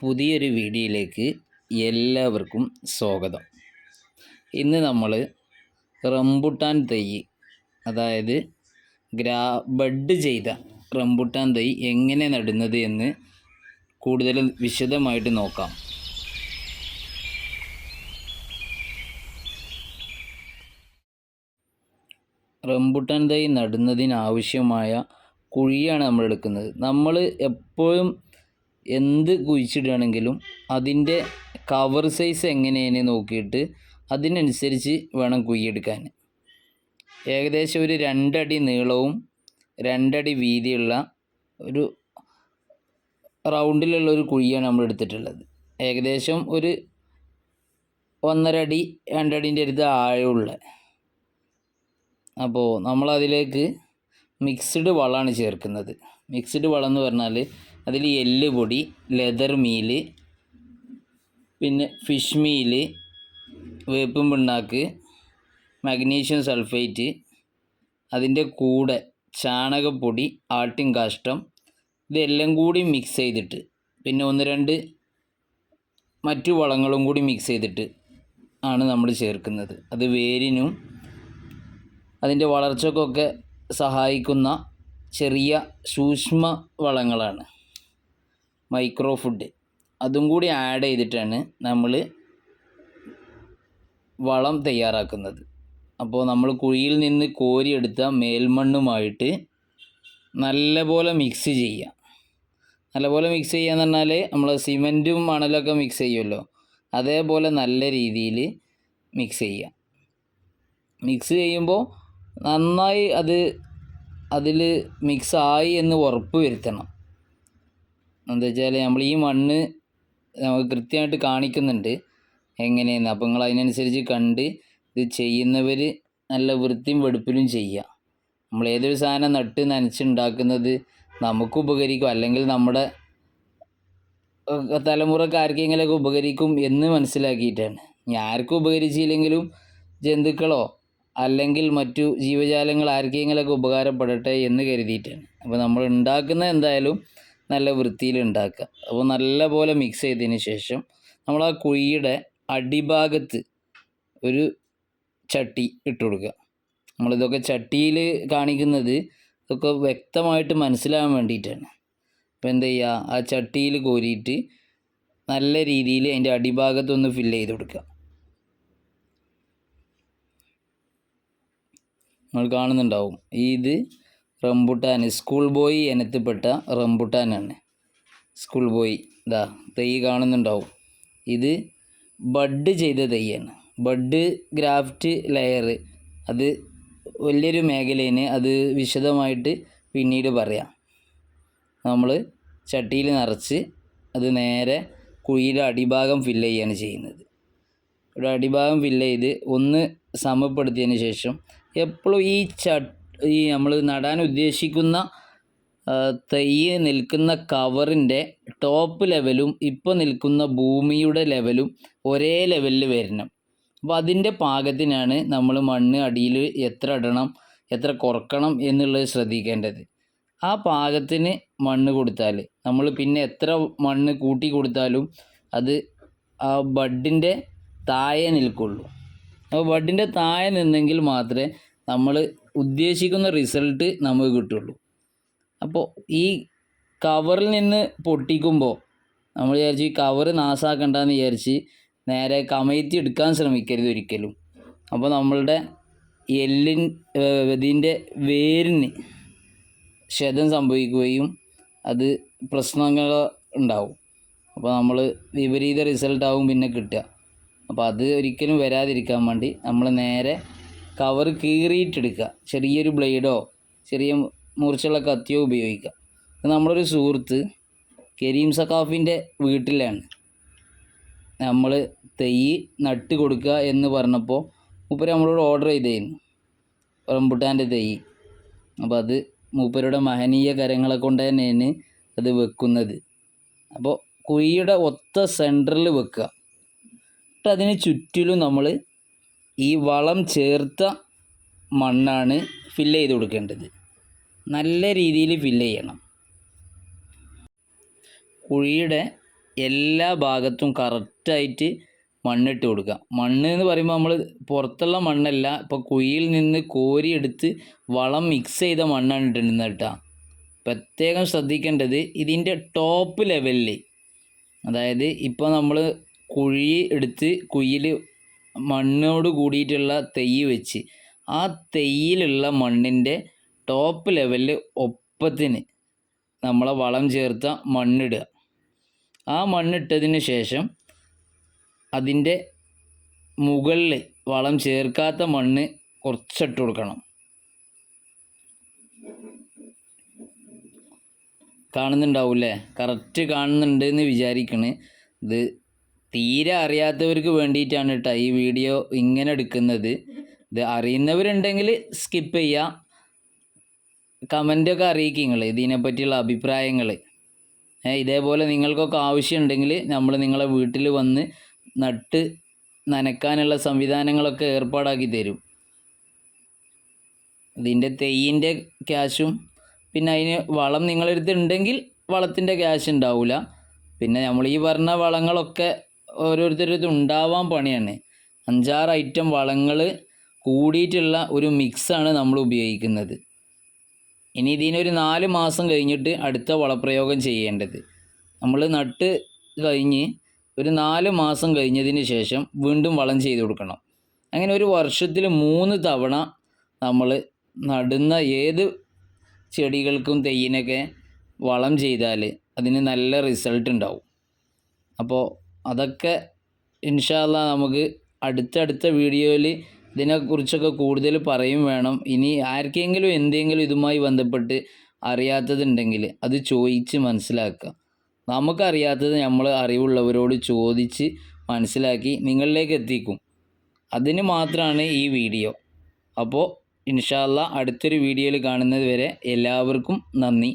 പുതിയൊരു വീഡിയോയിലേക്ക് എല്ലാവർക്കും സ്വാഗതം. ഇന്ന് നമ്മൾ റംബുട്ടാൻ തൈ അതായത് ഗ്രാ ബഡ് ചെയ്ത റംബുട്ടാൻ തൈ എങ്ങനെ നടുന്നത് എന്ന് കൂടുതൽ വിശദമായിട്ട് നോക്കാം. റംബുട്ടാൻ തൈ നടുന്നതിനാവശ്യമായ കുഴിയാണ് നമ്മൾ എടുക്കുന്നത്. നമ്മൾ എപ്പോഴും എന്ത് കുഴിച്ചിടുകയാണെങ്കിലും അതിന്റെ കവർ സൈസ് എങ്ങനെയാണ് നോക്കിയിട്ട് അതിനനുസരിച്ച് വേണം കുഴിയെടുക്കാൻ. ഏകദേശം ഒരു രണ്ടടി നീളവും രണ്ടടി വീതിയുള്ള ഒരു റൗണ്ടിലുള്ള ഒരു കുഴിയാണ് നമ്മൾ എടുത്തിട്ടുള്ളത്. ഏകദേശം ഒരു ഒന്നര അടി രണ്ടടിന്റെ അടുത്ത് ആഴമുള്ള. അപ്പോൾ നമ്മളതിലേക്ക് മിക്സ്ഡ് വളമാണ് ചേർക്കുന്നത്. മിക്സ്ഡ് വളം എന്ന് പറഞ്ഞാൽ അതിൽ എല്ല് പൊടി ലെതർ മീൽ പിന്നെ ഫിഷ് മീൽ വേപ്പും പിണ്ണാക്ക് മഗ്നീഷ്യം സൾഫേറ്റ് അതിന്റെ കൂടെ ചാണകപ്പൊടി ആട്ടിൻ കാഷ്ടം ഇതെല്ലാം കൂടി മിക്സ് ചെയ്തിട്ട് പിന്നെ ഒന്ന് രണ്ട് മറ്റു വളങ്ങളും കൂടി മിക്സ് ചെയ്തിട്ട് ആണ് നമ്മൾ ചേർക്കുന്നത്. അത് വേരിനും അതിന്റെ വളർച്ചക്കൊക്കെ സഹായിക്കുന്ന ചെറിയ സൂക്ഷ്മ വളങ്ങളാണ്. Micro food. അതും കൂടി ആഡ് ചെയ്തിട്ടാണ് നമ്മൾ വളം തയ്യാറാക്കുന്നത്. അപ്പോൾ നമ്മൾ കുഴിയിൽ നിന്ന് കോരിയെടുത്ത മേൽമണ്ണുമായിട്ട് നല്ലപോലെ മിക്സ് ചെയ്യുക. നല്ലപോലെ മിക്സ് ചെയ്യുക എന്ന് പറഞ്ഞാൽ നമ്മൾ സിമന്റും മണലൊക്കെ മിക്സ് ചെയ്യുമല്ലോ. അതേപോലെ നല്ല രീതിയിൽ മിക്സ് ചെയ്യുക. മിക്സ് ചെയ്യുമ്പോൾ നന്നായി അത് അതിൽ മിക്സ് ആയി എന്ന് ഉറപ്പ് വരുത്തണം. എന്താ വെച്ചാൽ നമ്മൾ ഈ മണ്ണ് നമുക്ക് കൃത്യമായിട്ട് കാണിക്കുന്നുണ്ട്. എങ്ങനെയെന്ന്? അപ്പോൾ നിങ്ങൾ അതിനനുസരിച്ച് കണ്ട് ഇത് ചെയ്യുന്നവർ നല്ല വൃത്തിയും വെടുപ്പിലും ചെയ്യുക നമ്മൾ ഏതൊരു സാധനം നട്ട് നനച്ചുണ്ടാക്കുന്നത് നമുക്ക് ഉപകരിക്കും. അല്ലെങ്കിൽ നമ്മുടെ തലമുറയ്ക്ക് ആർക്കെങ്കിലൊക്കെ ഉപകരിക്കും എന്ന് മനസ്സിലാക്കിയിട്ടാണ്. ഞാൻ ആർക്കും ഉപകരിച്ചില്ലെങ്കിലും ജന്തുക്കളോ അല്ലെങ്കിൽ മറ്റു ജീവജാലങ്ങൾ ആർക്കെങ്കിലൊക്കെ ഉപകാരപ്പെടട്ടെ എന്ന് കരുതിയിട്ടാണ്. അപ്പോൾ നമ്മൾ ഉണ്ടാക്കുന്ന എന്തായാലും നല്ല വൃത്തിയിൽ ഉണ്ടാക്കുക. അപ്പോൾ നല്ല പോലെ മിക്സ് ചെയ്തതിന് ശേഷം നമ്മൾ ആ കുഴിയുടെ അടിഭാഗത്ത് ഒരു ചട്ടി ഇട്ട് കൊടുക്കുക. നമ്മളിതൊക്കെ ചട്ടിയിൽ കാണിക്കുന്നത് ഇതൊക്കെ വ്യക്തമായിട്ട് മനസ്സിലാകാൻ വേണ്ടിയിട്ടാണ്. അപ്പോൾ എന്ത് ചെയ്യുക? ആ ചട്ടിയിൽ കോരിയിട്ട് നല്ല രീതിയിൽ അതിന്റെ അടിഭാഗത്തൊന്ന് ഫില്ല് ചെയ്ത് കൊടുക്കുക. നിങ്ങൾ കാണുന്നുണ്ടാവും. ഇത് റംബുട്ടാൻ സ്കൂൾ ബോയ് ഇനത്തിൽപ്പെട്ട റംബുട്ടാനാണ്. School boy. ഇതാ തൈ കാണുന്നുണ്ടാവും. ഇത് ബഡ് ചെയ്ത തൈയാണ്. Bud graft layer. അത് വലിയൊരു മേഖലയിന് അത് വിശദമായിട്ട് പിന്നീട് പറയാം. നമ്മൾ ചട്ടിയിൽ നിറച്ച് അത് നേരെ കുഴിയുടെ അടിഭാഗം ഫില്ല് ചെയ്യാണ് ചെയ്യുന്നത്. ഇവിടെ അടിഭാഗം ഫില്ല് ചെയ്ത് ഒന്ന് സമപ്പെടുത്തിയതിന് ശേഷം എപ്പോഴും ഈ ച ഈ നമ്മൾ നടാൻ ഉദ്ദേശിക്കുന്ന തൈ നിൽക്കുന്ന കവറിന്റെ ടോപ്പ് ലെവലും ഇപ്പോൾ നിൽക്കുന്ന ഭൂമിയുടെ ലെവലും ഒരേ ലെവലിൽ വരണം. അപ്പോൾ അതിന്റെ പാകത്തിനാണ് നമ്മൾ മണ്ണ് അടിയിൽ എത്ര ഇടണം എത്ര കുറക്കണം എന്നുള്ളത് ശ്രദ്ധിക്കേണ്ടത്. ആ പാകത്തിന് മണ്ണ് കൊടുത്താൽ നമ്മൾ പിന്നെ എത്ര മണ്ണ് കൂട്ടി കൊടുത്താലും അത് ആ ബഡിന്റെ താഴെ നിൽക്കുള്ളൂ. അപ്പോൾ ബഡിന്റെ താഴെ നിന്നെങ്കിൽ മാത്രമേ നമ്മൾ ഉദ്ദേശിക്കുന്ന റിസൾട്ട് നമുക്ക് കിട്ടുള്ളൂ. അപ്പോൾ ഈ കവറിൽ നിന്ന് പൊട്ടിക്കുമ്പോൾ നമ്മൾ വിചാരിച്ച് ഈ കവറ് നാസാക്കണ്ടെന്ന് വിചാരിച്ച് നേരെ കമഴ്ത്തി എടുക്കാൻ ശ്രമിക്കരുത് ഒരിക്കലും. അപ്പോൾ നമ്മളുടെ എല്ലിൻ ഇതിന്റെ വേരിന് ക്ഷതം സംഭവിക്കുകയും അത് പ്രശ്നങ്ങൾ ഉണ്ടാവും. അപ്പോൾ നമ്മൾ വിപരീത റിസൾട്ടാവും പിന്നെ കിട്ടുക. അപ്പോൾ അത് ഒരിക്കലും വരാതിരിക്കാൻ വേണ്ടി നമ്മൾ നേരെ കവർ കീറിയിട്ടെടുക്കുക. ചെറിയൊരു ബ്ലേഡോ ചെറിയ മുറിച്ചുള്ള കത്തിയോ ഉപയോഗിക്കുക നമ്മളൊരു സുഹൃത്ത് കരീം സഖാഫിന്റെ വീട്ടിലാണ്. നമ്മൾ തൈ നട്ട് കൊടുക്കുക എന്ന് പറഞ്ഞപ്പോൾ മൂപ്പര് നമ്മളോട് ഓർഡർ ചെയ്തായിരുന്നു റംബുട്ടാന്റെ തൈ അപ്പോൾ അത് മൂപ്പരുടെ മഹനീയ കരങ്ങളെ കൊണ്ട് തന്നെയാണ് അത് വെക്കുന്നത്. അപ്പോൾ കുഴിയുടെ ഒത്ത സെന്ററിൽ വെക്കുക. എന്നിട്ട് അതിന് ചുറ്റിലും നമ്മൾ ഈ വളം ചേർത്ത മണ്ണാണ് ഫില്ല് ചെയ്ത് കൊടുക്കേണ്ടത്. നല്ല രീതിയിൽ ഫില്ല് ചെയ്യണം. കുഴിയുടെ എല്ലാ ഭാഗത്തും കറക്റ്റായിട്ട് മണ്ണിട്ട് കൊടുക്കുക. മണ്ണ് എന്ന് പറയുമ്പോൾ നമ്മൾ പുറത്തുള്ള മണ്ണല്ല ഇപ്പോൾ കുഴിയിൽ നിന്ന് കോരിയെടുത്ത് വളം മിക്സ് ചെയ്ത മണ്ണാണ് ഇട്ടിരുന്നത് കേട്ടോ. പ്രത്യേകം ശ്രദ്ധിക്കേണ്ടത് ഇതിന്റെ ടോപ്പ് ലെവലിൽ അതായത് ഇപ്പോൾ നമ്മൾ കുഴി എടുത്ത് കുഴിയിൽ മണ്ണോട് കൂടിയിട്ടുള്ള തെയ്യ് വെച്ച്. ആ തെയ്യിലുള്ള മണ്ണിന്റെ ടോപ്പ് ലെവലിൽ ഒപ്പത്തിന് നമ്മളെ വളം ചേർത്ത മണ്ണിടുക. ആ മണ്ണിട്ടതിന് ശേഷം അതിന്റെ മുകളിൽ വളം ചേർക്കാത്ത മണ്ണ് കുറച്ചിട്ട് കൊടുക്കണം. കാണുന്നുണ്ടാവൂല്ലേ? കറക്റ്റ് കാണുന്നുണ്ട് എന്ന് വിചാരിക്കണേ. ഇത് തീരെ അറിയാത്തവർക്ക് വേണ്ടിയിട്ടാണ് കേട്ടോ ഈ വീഡിയോ ഇങ്ങനെ എടുക്കുന്നത്. ഇത് അറിയുന്നവരുണ്ടെങ്കിൽ സ്കിപ്പ് ചെയ്യുക കമന്റൊക്കെ അറിയിക്കുക നിങ്ങൾ ഇതിനെപ്പറ്റിയുള്ള അഭിപ്രായങ്ങൾ ഇതേപോലെ നിങ്ങൾക്കൊക്കെ ആവശ്യമുണ്ടെങ്കിൽ നമ്മൾ നിങ്ങളെ വീട്ടിൽ വന്ന് നട്ട് നനക്കാനുള്ള സംവിധാനങ്ങളൊക്കെ ഏർപ്പാടാക്കി തരും. ഇതിന്റെ തെയ്യിന്റെ ക്യാഷും പിന്നെ അതിന് വളം നിങ്ങളെടുത്ത് ഉണ്ടെങ്കിൽ വളത്തിന്റെ ക്യാഷ് ഉണ്ടാവില്ല പിന്നെ നമ്മൾ ഈ പറഞ്ഞ വളങ്ങളൊക്കെ ഓരോരുത്തരടുത്ത് ഉണ്ടാവാൻ പണിയാണ്. അഞ്ചാറ് ഐറ്റം വളങ്ങൾ കൂടിയിട്ടുള്ള ഒരു മിക്സാണ് നമ്മൾ ഉപയോഗിക്കുന്നത്. ഇനി ഇതിനൊരു നാല് മാസം കഴിഞ്ഞിട്ട് അടുത്ത വളപ്രയോഗം ചെയ്യേണ്ടത്. നമ്മൾ നട്ട് കഴിഞ്ഞ് ഒരു നാല് മാസം കഴിഞ്ഞതിന് ശേഷം വീണ്ടും വളം ചെയ്ത് കൊടുക്കണം. അങ്ങനെ ഒരു വർഷത്തിൽ മൂന്ന് തവണ നമ്മൾ നടുന്ന ഏത് ചെടികൾക്കും തെയ്യിനൊക്കെ വളം ചെയ്താൽ അതിന് നല്ല റിസൾട്ട് ഉണ്ടാവും. അപ്പോൾ അതൊക്കെ ഇൻഷാല്ല നമുക്ക് അടുത്തടുത്ത വീഡിയോയിൽ ഇതിനെക്കുറിച്ചൊക്കെ കൂടുതൽ പറയും വേണം. ഇനി ആർക്കെങ്കിലും എന്തെങ്കിലും ഇതുമായി ബന്ധപ്പെട്ട് അറിയാത്തതുണ്ടെങ്കിൽ അത് ചോദിച്ച് മനസ്സിലാക്കുക. നമുക്കറിയാത്തത് നമ്മൾ അറിവുള്ളവരോട് ചോദിച്ച് മനസ്സിലാക്കി നിങ്ങളിലേക്ക് എത്തിക്കും. അതിന് മാത്രമാണ് ഈ വീഡിയോ. അപ്പോൾ ഇൻഷാല്ല അടുത്തൊരു വീഡിയോയിൽ കാണുന്നത് വരെ എല്ലാവർക്കും നന്ദി.